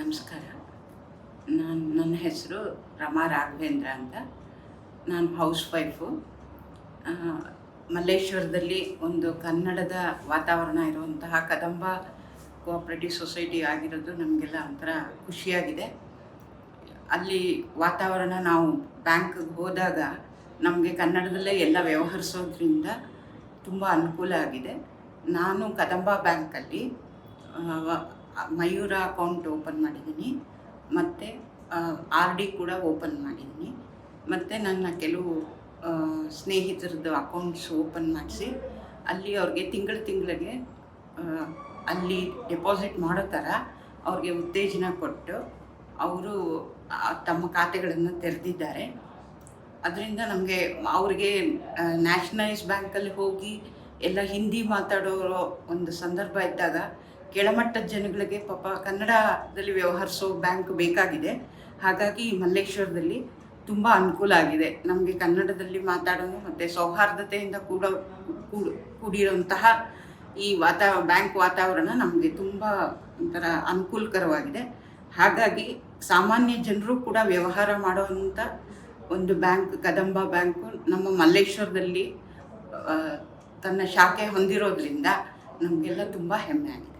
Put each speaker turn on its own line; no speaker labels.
ನಮಸ್ಕಾರ. ನಾನು ನನ್ನ ಹೆಸರು ರಮಾ ರಾಘವೇಂದ್ರ ಅಂತ. ನಾನು ಹೌಸ್ ವೈಫು ಮಲ್ಲೇಶ್ವರದಲ್ಲಿ ಒಂದು ಕನ್ನಡದ ವಾತಾವರಣ ಇರುವಂತಹ ಕದಂಬ ಕೋಆಪ್ರೇಟಿವ್ ಸೊಸೈಟಿ ಆಗಿರೋದು ನಮಗೆಲ್ಲ ಒಂಥರ ಖುಷಿಯಾಗಿದೆ. ಅಲ್ಲಿ ವಾತಾವರಣ ನಾವು ಬ್ಯಾಂಕ್ಗೆ ಹೋದಾಗ ನಮಗೆ ಕನ್ನಡದಲ್ಲೇ ಎಲ್ಲ ವ್ಯವಹರಿಸೋದ್ರಿಂದ ತುಂಬ ಅನುಕೂಲ ಆಗಿದೆ. ನಾನು ಕದಂಬ ಬ್ಯಾಂಕಲ್ಲಿ ಮಯೂರ ಅಕೌಂಟ್ ಓಪನ್ ಮಾಡಿದ್ದೀನಿ. ಮತ್ತು ಆರ್ ಡಿ ಕೂಡ ಓಪನ್ ಮಾಡಿದ್ದೀನಿ. ಮತ್ತು ನನ್ನ ಕೆಲವು ಸ್ನೇಹಿತರದ್ದು ಅಕೌಂಟ್ಸ್ ಓಪನ್ ಮಾಡಿಸಿ, ಅಲ್ಲಿ ಅವ್ರಿಗೆ ತಿಂಗಳ ತಿಂಗಳಿಗೆ ಅಲ್ಲಿ ಡೆಪಾಸಿಟ್ ಮಾಡೋ ಥರ ಅವ್ರಿಗೆ ಉತ್ತೇಜನ ಕೊಟ್ಟು, ಅವರು ತಮ್ಮ ಖಾತೆಗಳನ್ನು ತೆರೆದಿದ್ದಾರೆ. ಅದರಿಂದ ನಮಗೆ ಅವ್ರಿಗೆ ನ್ಯಾಷನಲೈಸ್ ಬ್ಯಾಂಕಲ್ಲಿ ಹೋಗಿ ಎಲ್ಲ ಹಿಂದಿ ಮಾತಾಡೋರೋ ಒಂದು ಸಂದರ್ಭ ಇದ್ದಾಗ ಕೆಳಮಟ್ಟದ ಜನಗಳಿಗೆ ಪಾಪ ಕನ್ನಡದಲ್ಲಿ ವ್ಯವಹರಿಸೋ ಬ್ಯಾಂಕ್ ಬೇಕಾಗಿದೆ. ಹಾಗಾಗಿ ಮಲ್ಲೇಶ್ವರದಲ್ಲಿ ತುಂಬ ಅನುಕೂಲ ಆಗಿದೆ. ನಮಗೆ ಕನ್ನಡದಲ್ಲಿ ಮಾತಾಡೋದು ಮತ್ತು ಸೌಹಾರ್ದತೆಯಿಂದ ಕೂಡ್- ಕೂಡಿರುವಂತಹ ಈ ವಾತಾ ಬ್ಯಾಂಕ್ ವಾತಾವರಣ ನಮಗೆ ತುಂಬ ಒಂಥರ ಅನುಕೂಲಕರವಾಗಿದೆ. ಹಾಗಾಗಿ ಸಾಮಾನ್ಯ ಜನರು ಕೂಡ ವ್ಯವಹಾರ ಮಾಡುವಂಥ ಒಂದು ಬ್ಯಾಂಕ್ ಕದಂಬ ಬ್ಯಾಂಕು ನಮ್ಮ ಮಲ್ಲೇಶ್ವರದಲ್ಲಿ ತನ್ನ ಶಾಖೆ ಹೊಂದಿರೋದ್ರಿಂದ ನಮಗೆಲ್ಲ ತುಂಬ ಹೆಮ್ಮೆ ಆಗಿದೆ.